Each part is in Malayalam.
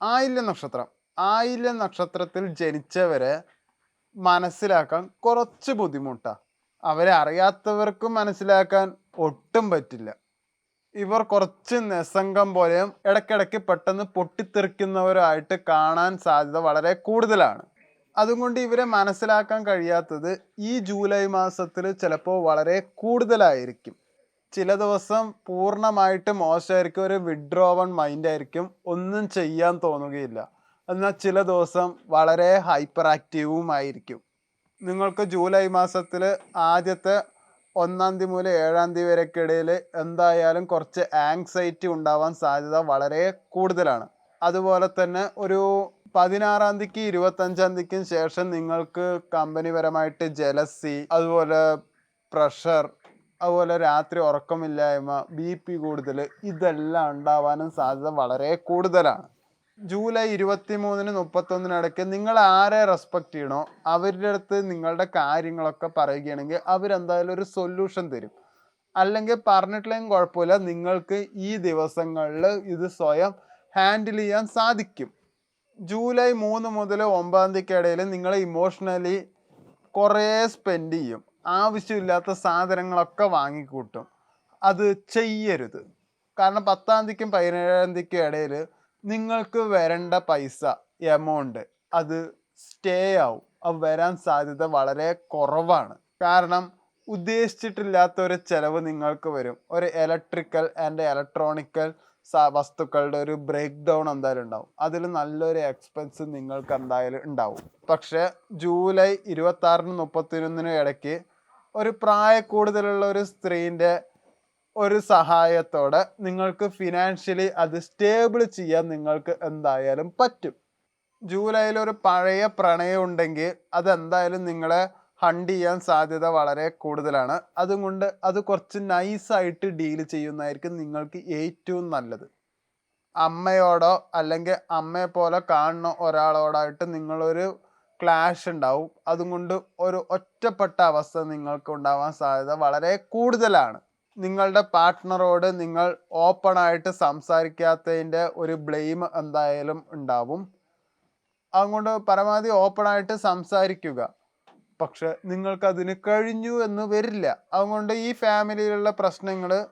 ആയില്യ നക്ഷത്രം. ആയില്യം നക്ഷത്രത്തിൽ ജനിച്ചവരെ മനസ്സിലാക്കാൻ കുറച്ച് ബുദ്ധിമുട്ടാണ് അവരെ അറിയാത്തവർക്കും മനസ്സിലാക്കാൻ ഒട്ടും പറ്റില്ല. ഇവർ കുറച്ച് നിസ്സംഗം പോലെയും ഇടയ്ക്കിടയ്ക്ക് പെട്ടെന്ന് പൊട്ടിത്തെറിക്കുന്നവരായിട്ട് കാണാൻ സാധ്യത വളരെ കൂടുതലാണ്. അതുകൊണ്ട് ഇവരെ മനസ്സിലാക്കാൻ കഴിയാത്തത് ഈ ജൂലൈ മാസത്തിൽ ചിലപ്പോൾ വളരെ കൂടുതലായിരിക്കും. ചില ദിവസം പൂർണമായിട്ട് മോശമായിരിക്കും ഒരു വിഡ്രോവൺ മൈൻഡ് ആയിരിക്കും ഒന്നും ചെയ്യാൻ തോന്നുകയില്ല. എന്നാൽ ചില ദിവസം വളരെ ഹൈപ്പർ ആക്റ്റീവും ആയിരിക്കും. നിങ്ങൾക്ക് ജൂലൈ മാസത്തിൽ ആദ്യത്തെ ഒന്നാം തീയതി മുതൽ ഏഴാം തീയതി വരെയൊക്കെ ഇടയിൽ എന്തായാലും കുറച്ച് ആങ്സൈറ്റി ഉണ്ടാവാൻ സാധ്യത വളരെ കൂടുതലാണ്. അതുപോലെ തന്നെ ഒരു പതിനാറാം തീയതിക്ക് ഇരുപത്തഞ്ചാം തീയതിക്കും ശേഷം നിങ്ങൾക്ക് കമ്പനിപരമായിട്ട് ജലസി അതുപോലെ പ്രഷർ അതുപോലെ രാത്രി ഉറക്കമില്ലായ്മ ബി പി കൂടുതൽ ഇതെല്ലാം ഉണ്ടാവാനും സാധ്യത വളരെ കൂടുതലാണ്. ജൂലൈ ഇരുപത്തി മൂന്നിന് മുപ്പത്തൊന്നിന് ഇടയ്ക്ക് നിങ്ങൾ ആരെ റെസ്പെക്ട് ചെയ്യണോ അവരുടെ അടുത്ത് നിങ്ങളുടെ കാര്യങ്ങളൊക്കെ പറയുകയാണെങ്കിൽ അവരെന്തായാലും ഒരു സൊല്യൂഷൻ തരും. അല്ലെങ്കിൽ പറഞ്ഞിട്ടില്ലെങ്കിൽ കുഴപ്പമില്ല നിങ്ങൾക്ക് ഈ ദിവസങ്ങളിൽ ഇത് സ്വയം ഹാൻഡിൽ ചെയ്യാൻ സാധിക്കും. ജൂലൈ മൂന്ന് മുതൽ ഒമ്പതാം തീയതിക്കിടയിൽ നിങ്ങൾ ഇമോഷണലി കുറേ സ്പെൻഡ് ചെയ്യും. ആവശ്യമില്ലാത്ത സാധനങ്ങളൊക്കെ വാങ്ങിക്കൂട്ടും. അത് ചെയ്യരുത്. കാരണം പത്താം തീയതിക്കും പതിനേഴാം തീയതിക്കും ഇടയിൽ നിങ്ങൾക്ക് വരേണ്ട പൈസ എമൗണ്ട് അത് സ്റ്റേ ആവും. അത് വരാൻ സാധ്യത വളരെ കുറവാണ്. കാരണം ഉദ്ദേശിച്ചിട്ടില്ലാത്ത ഒരു ചിലവ് നിങ്ങൾക്ക് വരും. ഒരു ഇലക്ട്രിക്കൽ ആൻഡ് ഇലക്ട്രോണിക്കൽ വസ്തുക്കളുടെ ഒരു ബ്രേക്ക് ഡൗൺ എന്തായാലും ഉണ്ടാവും. അതിൽ നല്ലൊരു എക്സ്പെൻസ് നിങ്ങൾക്ക് എന്തായാലും ഉണ്ടാവും. പക്ഷേ ജൂലൈ ഇരുപത്തി ആറിനും മുപ്പത്തിനൊന്നിനും ഇടയ്ക്ക് ഒരു പ്രായ കൂടുതലുള്ള ഒരു സ്ത്രീന്റെ ഒരു സഹായത്തോടെ നിങ്ങൾക്ക് ഫിനാൻഷ്യലി അത് സ്റ്റേബിൾ ചെയ്യാൻ നിങ്ങൾക്ക് എന്തായാലും പറ്റും. ജൂലൈയിൽ ഒരു പഴയ പ്രണയം ഉണ്ടെങ്കിൽ അതെന്തായാലും നിങ്ങളെ ഹണ്ട് ചെയ്യാൻ സാധ്യത വളരെ കൂടുതലാണ്. അതുകൊണ്ട് അത് കുറച്ച് നൈസായിട്ട് ഡീൽ ചെയ്യുന്നതായിരിക്കും നിങ്ങൾക്ക് ഏറ്റവും നല്ലത്. അമ്മയോടോ അല്ലെങ്കിൽ അമ്മയെ പോലെ കാണുന്ന ഒരാളോടായിട്ട് നിങ്ങളൊരു ക്ലാഷ് ഉണ്ടാവും. അതുകൊണ്ട് ഒരു ഒറ്റപ്പെട്ട അവസ്ഥ നിങ്ങൾക്ക് ഉണ്ടാവാൻ സാധ്യത വളരെ കൂടുതലാണ്. നിങ്ങളുടെ പാർട്ട്ണറോട് നിങ്ങൾ ഓപ്പൺ ആയിട്ട് സംസാരിക്കാത്തതിന്റെ ഒരു ബ്ലെയിം എന്തായാലും ഉണ്ടാവും. അതുകൊണ്ട് പരമാവധി ഓപ്പൺ ആയിട്ട് സംസാരിക്കുക. പക്ഷെ നിങ്ങൾക്കതിന് കഴിഞ്ഞു എന്ന് വരില്ല. അതുകൊണ്ട് ഈ ഫാമിലിയിലുള്ള പ്രശ്നങ്ങൾ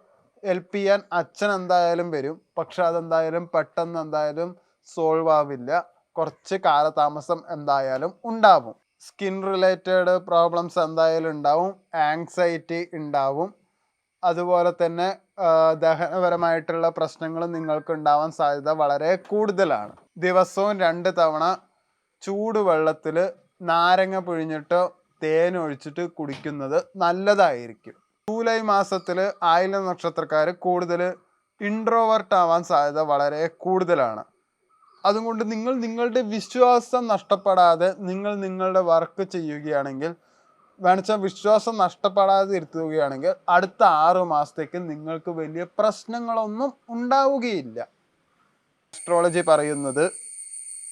ഹെൽപ്പ് ചെയ്യാൻ അച്ഛൻ എന്തായാലും വരും. പക്ഷെ അതെന്തായാലും പെട്ടെന്ന് എന്തായാലും സോൾവ് ആവില്ല. കുറച്ച് കാലതാമസം എന്തായാലും ഉണ്ടാവും. സ്കിൻ റിലേറ്റഡ് പ്രോബ്ലംസ് എന്തായാലും ഉണ്ടാവും. ആങ്സൈറ്റി ഉണ്ടാവും. അതുപോലെ തന്നെ ദഹനപരമായിട്ടുള്ള പ്രശ്നങ്ങൾ നിങ്ങൾക്ക് ഉണ്ടാവാൻ സാധ്യത വളരെ കൂടുതലാണ്. ദിവസവും രണ്ട് തവണ ചൂടുവെള്ളത്തിൽ നാരങ്ങ പിഴിഞ്ഞിട്ടോ തേൻ ഒഴിച്ചിട്ട് കുടിക്കുന്നത് നല്ലതായിരിക്കും. ജൂലൈ മാസത്തിൽ ആയില നക്ഷത്രക്കാർ കൂടുതൽ ഇൻട്രോവേർട്ട് ആവാൻ സാധ്യത വളരെ കൂടുതലാണ്. അതുകൊണ്ട് നിങ്ങൾ നിങ്ങളുടെ വിശ്വാസം നഷ്ടപ്പെടാതെ നിങ്ങൾ നിങ്ങളുടെ വർക്ക് ചെയ്യുകയാണെങ്കിൽ വേണച്ചാൽ വിശ്വാസം നഷ്ടപ്പെടാതെ ഇരുത്തുകയാണെങ്കിൽ അടുത്ത ആറു മാസത്തേക്ക് നിങ്ങൾക്ക് വലിയ പ്രശ്നങ്ങളൊന്നും ഉണ്ടാവുകയില്ല. ആസ്ട്രോളജി പറയുന്നത്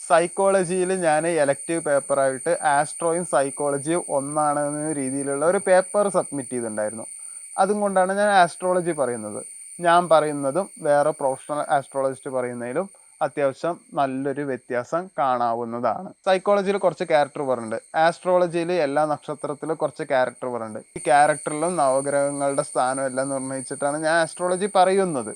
സൈക്കോളജിയിൽ ഞാൻ എലക്റ്റീവ് പേപ്പറായിട്ട് ആസ്ട്രോയും സൈക്കോളജിയും ഒന്നാണെന്ന രീതിയിലുള്ള ഒരു പേപ്പർ സബ്മിറ്റ് ചെയ്തിട്ടുണ്ടായിരുന്നു. അതുകൊണ്ടാണ് ഞാൻ ആസ്ട്രോളജി പറയുന്നത്. ഞാൻ പറയുന്നതും വേറെ പ്രൊഫഷണൽ ആസ്ട്രോളജിസ്റ്റ് പറയുന്നതിലും അത്യാവശ്യം നല്ലൊരു വ്യത്യാസം കാണാവുന്നതാണ്. സൈക്കോളജിയിൽ കുറച്ച് ക്യാരക്ടർ പറഞ്ഞിട്ടുണ്ട് ആസ്ട്രോളജിയിൽ എല്ലാ നക്ഷത്രത്തിലും കുറച്ച് ക്യാരക്ടർ പറഞ്ഞിട്ടുണ്ട് ഈ ക്യാരക്ടറിലും നവഗ്രഹങ്ങളുടെ സ്ഥാനം എല്ലാം നിർണയിച്ചിട്ടാണ് ഞാൻ ആസ്ട്രോളജി പറയുന്നത്.